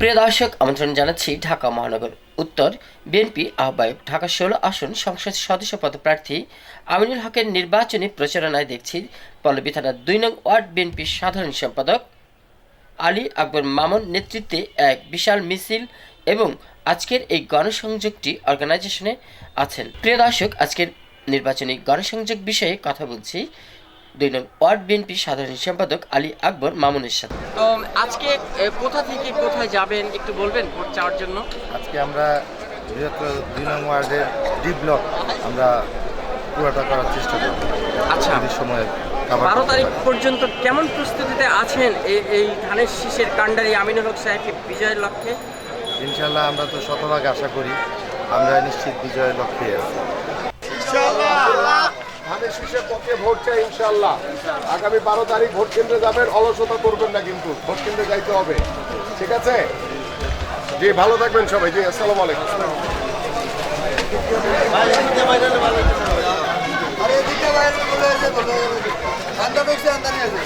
প্রিয় দর্শক, আমন্ত্রণ জানাচ্ছি ঢাকা মহানগর। উত্তর, বিএনপি আহ্বায়ক, ঢাকা ষোলো আসন সংসদ সদস্য পদপ্রার্থী আমিনুল হকের নির্বাচনী প্রচারণায় দেখছি পল্লবী থানার দুই নং ওয়ার্ড বিএনপির সাধারণ সম্পাদক আলী আকবর মামুন নেতৃত্বে এক বিশাল মিছিল এবং আজকের এই গণসংযোগটি অর্গানাইজেশনে আছেন। প্রিয় দর্শক, আজকের নির্বাচনী গণসংযোগ বিষয়ে কথা বলছি দুই নং ওয়ার্ড বিএনপির সাধারণ সম্পাদক আলী আকবর মামুনের সাথে। তো আজকে কোথা থেকে কোথায় যাবেন একটু বলবেন ভোট চাওয়ার জন্য? আজকে আমরা বৃহত্তর দুই নং ওয়ার্ডের ডি ব্লক আমরা পুরোটা করার চেষ্টা করব। আচ্ছা। যদি সময় বারো তারিখ পর্যন্ত কেমন প্রস্তুতিতে আছেন এই এই ধানের শীষের কাণ্ডারি আমিনুল হক সাহেবকে বিজয়ের লক্ষ্যে? ইনশাল্লাহ আমরা তো শতভাগ আশা করি আমরা নিশ্চিত বিজয়ের লক্ষ্যে আছি। ধানের পক্ষে ভোট চাই ইনশাল্লাহ আগামী বারো তারিখ ভোট কেন্দ্রে যাবেন, অলসতা করবেন না কিন্তু, ভোট কেন্দ্রে যাইতে হবে। ঠিক আছে? জি, ভালো থাকবেন সবাই। জি, আসসালামু আলাইকুম। আরে এদিকে আছে।